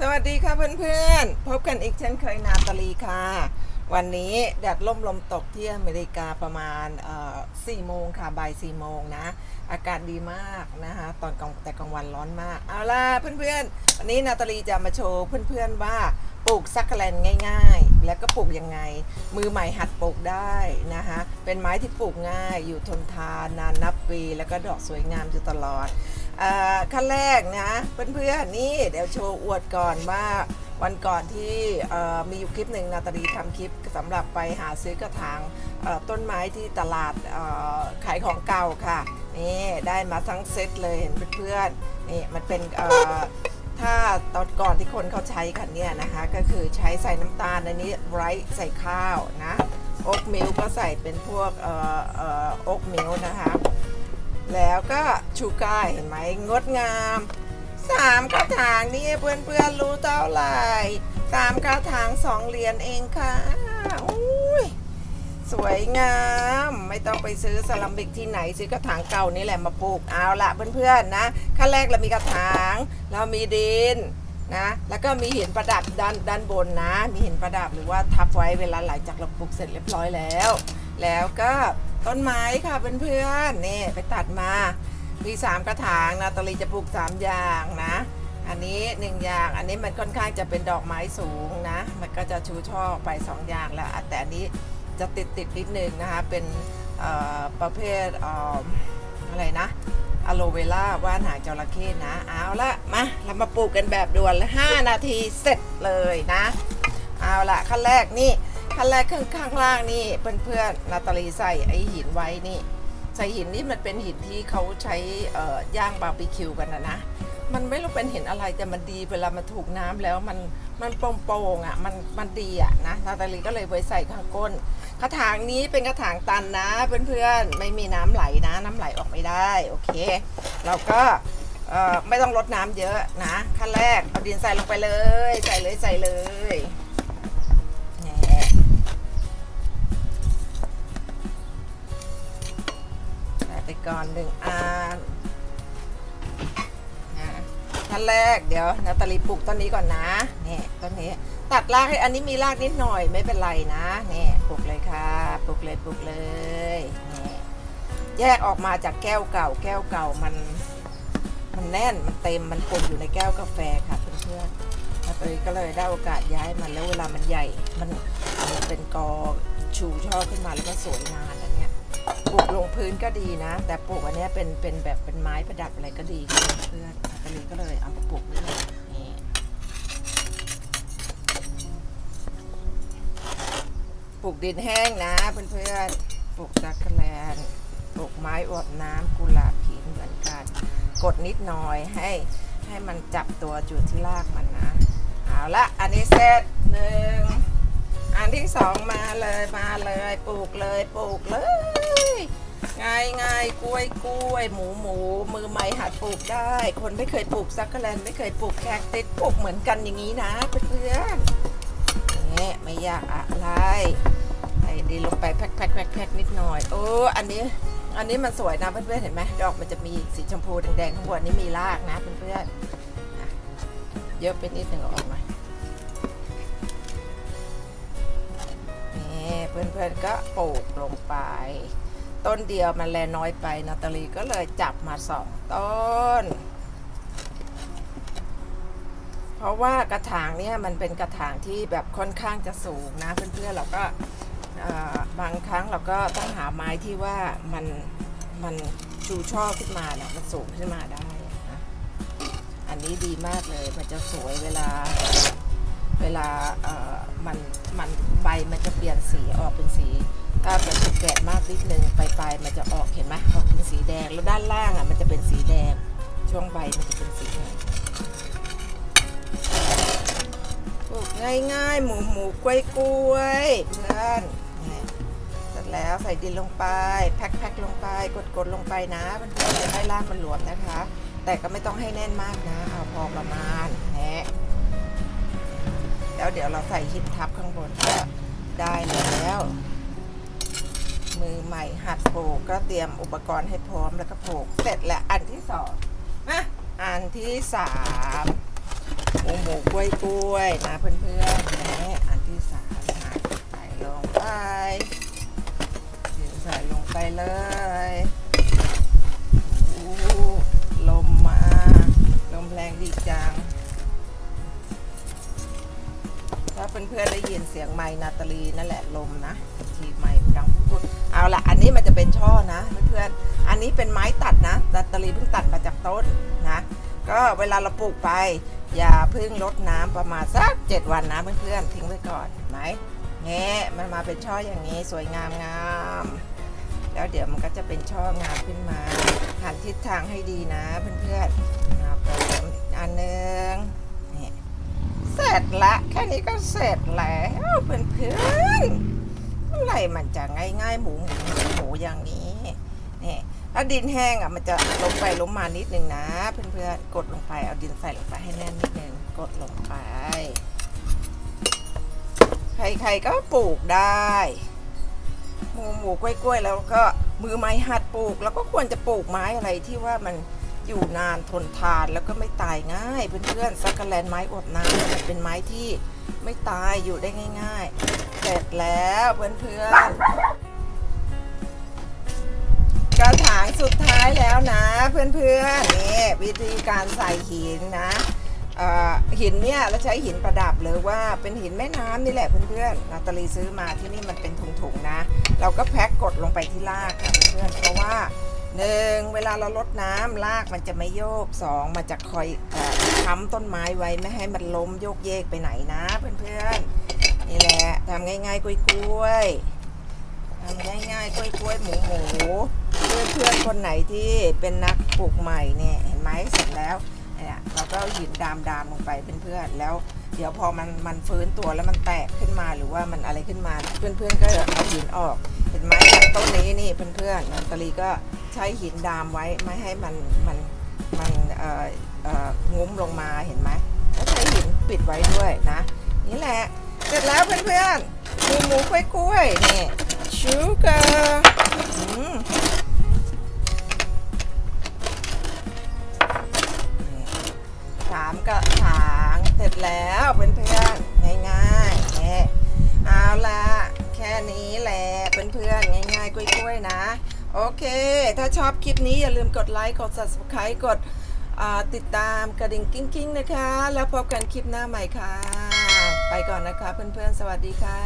สวัสดีค่ะเพื่อนๆ พบกันอีกเช่นเคยนาตาลีค่ะ วันนี้แดดล่มลมตกที่อเมริกาประมาณเอ่โมงค่ะบ่าย4โมงนะ อากาศดีมากนะคะ ตอนกลางแต่กลางวันร้อนมาก เอาล่ะเพื่อนๆ วันนี้นาตาลีจะมาโชว์เพื่อนๆว่าปลูกซักแลนง่าย ๆ แล้วก็ปลูกยังไง มือใหม่หัดปลูกได้นะคะ เป็นไม้ที่ปลูกง่าย อยู่ทนทานนานนับปี แล้วก็ดอกสวยงามอยู่ตลอด ขั้นแรกนะเพื่อนๆนี่เดี๋ยวโชว์อวดก่อนว่าวันก่อนที่มีอยู่คลิปหนึ่งนาตาลีทำคลิปสำหรับไปหาซื้อกระถางต้นไม้ที่ตลาดขายของเก่าค่ะนี่ได้มาทั้งเซตเลยเห็นเพื่อนๆนี่มันเป็นถ้าตอนก่อนที่คนเขาใช้กันเนี่ยนะคะ ก็คือใช้ใส่น้ำตาลอันนี้ไรท์ใส่ข้าวนะอกมิลก็ใส่เป็นพวกออเอ่อกมิลนะคะ แล้วก็ชูก้าเห็นไหมงดงามสามกระถางนี่เพื่อนๆรู้เท่าไหร่สามกระถางสองเหรียญเองค่ะอุ้ยสวยงาม ไม่ต้องไปซื้อสลัมบิกที่ไหนซื้อกระถางเก่านี่แหละมาปลูกเอาละเพื่อนๆนะขั้นแรกเรามีกระถาง เรามีดินนะแล้วก็มีหินประดับด้านด้านบนนะ มีหินประดับหรือว่าทับไว้เวลาหลังจากเราปลูกเสร็จเรียบร้อยแล้ว แล้วก็ ต้นไม้ค่ะเพื่อนๆนี่ไปตัดมา มี3กระถางนาตลีจะปลูก3อย่างนะ อันนี้1อย่าง อันนี้มันค่อนข้างจะเป็นดอกไม้สูงนะ มันก็จะชูช่อไป2องอย่างแล้ว แต่อันนี้จะติดติดๆนิดนึงนะคะ เป็นประเภทเอออะไรนะอะโลเวล่าว่านหางจระเข้นะ เอาละมาเรามาปลูกกันแบบด่วนเลย5นาทีเสร็จเลยนะ เอาละขั้นแรกนี่ ขั้นแรกข้างข้างล่างนี่เพื่อนๆนาตาลีใส่ไอหินไว้นี่ ใส่หินนี่มันเป็นหินที่เขาใช้ย่างบาร์บีคิวกันนะนะมันไม่รู้เป็นหินอะไรแต่มันดีเวลามันถูกน้ำแล้วมันมันโปร่งๆอะมันมันดีอะนะนาตาลีก็เลยไว้ใส่ข้างก้นกระถางนี้เป็นกระถางตันนะเพื่อนๆไม่มีน้ำไหลนะ น้ำไหลออกไม่ได้โอเค เราก็ไม่ต้องรดน้ำเยอะนะขั้นแรกเอาดินใส่ลงไปเลย ใส่เลยใส่เลย ไปก่อนหนึ่งอันนะขั้นแรกเดี๋ยวนาตาลีปลูกต้นนี้ก่อนนะนี่ต้นนี้ตัดรากให้อันนี้มีรากนิดหน่อยไม่เป็นไรนะนี่ปลูกเลยค่ะปลูกเลยปลูกเลยนี่แยกออกมาจากแก้วเก่า แก้วเก่ามัน มันแน่นมันเต็มมันปนอยู่ในแก้วกาแฟค่ะเพื่อนๆนาตาลีก็เลยได้โอกาสย้ายมันแล้วเวลามันใหญ่มันมันเป็นกอชูช่อขึ้นมาแล้วก็สวยนาน ปลูกลงพื้นก็ดีนะ แต่ปลูกอันนี้เป็นเป็นแบบเป็นไม้ประดับอะไรก็ดีค่ะเพื่อนๆก็เลยก็เลยเอามาปลูกนี่เลยนี่ปลูกดินแห้งนะเพื่อนๆปลูกจักรแลนปลูกไม้อวบน้ำกุหลาบหินเหมือนกัน กดนิดหน่อยให้ให้มันจับตัวจุดที่รากมันนะ เอาละอันนี้เสร็จหนึ่ง อันที่สองมาเลยมาเลยปลูกเลยปลูกเลยง่ายง่ายกล้วยกล้วย หมูหมูมือใหม่หัดปลูกได้ คนไม่เคยปลูกซักเกะแลนไม่เคยปลูกแคคติสปลูกเหมือนกันอย่างนี้นะเพื่อนๆนี่ไม่ยากอะไรใส่ดินลงไปแพ็คแพ็คแพ็คแพ็คนิดหน่อยโอ้อันนี้อันนี้มันสวยนะเพื่อนๆเห็นไหมดอกมันจะมีสีชมพูแดงๆข้างบนนี่มีรากนะเพื่อนๆเยอะไปนิดหนึ่งออกมา พื่อนๆก็ปลูกลงไป ต้นเดียวมันแลน้อยไปนาตาลีก็เลยจับมาสองต้น เพราะว่ากระถางเนี่ยมันเป็นกระถางที่แบบค่อนข้างจะสูงนะเพื่อนๆเราก็บางครั้งเราก็ต้องหาไม้ที่ว่ามันมันชูช่อขึ้นมาเนี่ยมันสูงขึ้นมาได้นะอันนี้ดีมากเลยมันจะสวยเวลา เวลาเอ่อมันมันใบมันจะเปลี่ยนสีออกเป็นสีถ้ามันถูกแกะมากนิดนึงไปลายมันจะออกเห็นไหมออกเป็นสีแดงแล้วด้านล่างอะมันจะเป็นสีแดง ช่วงใบมันจะเป็นสีแดงปลูกง่ายๆ หมูหมูกล้วยกล้วยเพื่อนเสร็จแล้วใส่ดินลงไป แพ็คแพ็คลงไปกดกดลงไปนะเพื่อนๆจะให้รากมันหลวมนะคะ แต่ก็ไม่ต้องให้แน่นมากนะเอาพอประมาณ แล้วเดี๋ยวเราใส่หินทับข้างบนก็ได้แล้ว มือใหม่หัดปลูกก็เตรียมอุปกรณ์ให้พร้อมแล้วก็ปลูกเสร็จแล้วอันที่สองนะอันที่สามโอ้มูหมูกล้วยกล้วยนะเพื่อนๆและอันที่สามค่ะใส่ลงไปเสียวใส่ลงไปเลยลมมา ลมแรงดีจัง เพื่อนๆได้ยินเสียงไม้นาตาลีนั่นแหละลมนะทีไม้ดังพุดๆเอาละอันนี้มันจะเป็นช่อนะเพื่อนๆอันนี้เป็นไม้ตัดนะนาตาลีเพิ่งตัดมาจากต้นนะก็เวลาเราปลูกไป อย่าเพึ่งลดน้ำประมาณสักเจ็ดวันนะเพื่อนๆทิ้งไว้ก่อนไหมแง่มันมาเป็นช่ออย่างนี้สวยงามงามแล้วเดี๋ยวมันก็จะเป็นช่องามขึ้นมาหันทิศทางให้ดีนะเพื่อนๆเอาไปอีกอันนึง ร็จละแค่นี้ก็เสร็จแล้วเพื่อนๆอะไรมันจะง่ายๆหมูหมูหมูหมูอย่างนี้นี่ถ้าดินแห้งอะมันจะล้มไปล้มมานิดนึงนะ เพื่อนๆกดลงไปเอาดินใส่ลงไปให้แน่นนิดนึงกดลงไป ใครๆก็ปลูกได้หมูหมูกล้วยๆแล้วก็มือไม้หัดปลูก แล้วก็ควรจะปลูกไม้อะไรที่ว่ามัน อยู่นานทนทานแล้วก็ไม่ตายง่ายเพื่อนๆซักกะแลนไม้อดน้ำมันเป็นไม้ที่ไม่ตายอยู่ได้ง่าย ๆ เสร็จแล้วเพื่อนๆกระถางสุดท้ายแล้วนะ เพื่อนๆนี่วิธีการใส่หินนะหินเนี่ยเราใช้หินประดับหรือว่าเป็นหินแม่น้ำนี่แหละเพื่อนๆนาตาลีซื้อมาที่นี่มันเป็นถุงๆนะ เราก็แพ็คกดลงไปที่รากค่ะเพื่อนๆเพราะว่า หนึ่งเวลาเราลดน้ำรากมันจะไม่โยกสองมันจะคอยค้ำต้นไม้ไว้ไม่ให้มันล้มโยกเยกไปไหนนะเพื่อนๆนี่แหละทำง่ายๆกล้วยๆทำง่ายๆกล้วยๆหมูหมูเพื่อนเพื่อนๆคนไหนที่เป็นนักปลูกใหม่เนี่ยเห็นไหมเสร็จแล้วเนี่ยเราก็เอาหินดามดามๆลงไปเพื่อนๆแล้ว เดี๋ยวพอมันมันฟื้นตัวแล้วมันแตกขึ้นมาหรือว่ามันอะไรขึ้นมา เพื่อนๆก็เอาหินออกเห็นไหมต้นนี้นี่เพื่อนๆนาตาลีก็ ใช้หินดามไว้ไม่ให้มันมันมันเอ่อเอ่องุ้มลงมาเห็นไหมแล้วใช้หินปิดไว้ด้วยนะ นี่แหละ เสร็จแล้วเพื่อนๆหมูหมูกล้วยกล้วยนี่ชูเกอร์สามกระถางเสร็จแล้วเพื่อนๆง่ายๆเนี่ยเอาละแค่นี้แหละเพื่อนๆง่ายๆกล้วยๆนะ โอเค ถ้าชอบคลิปนี้อย่าลืมกดไลค์ กด subscribe กดติดตามกระดิ่งกิ้งๆนะคะ แล้วพบกันคลิปหน้าใหม่ค่ะ ไปก่อนนะคะเพื่อนๆ สวัสดีค่ะ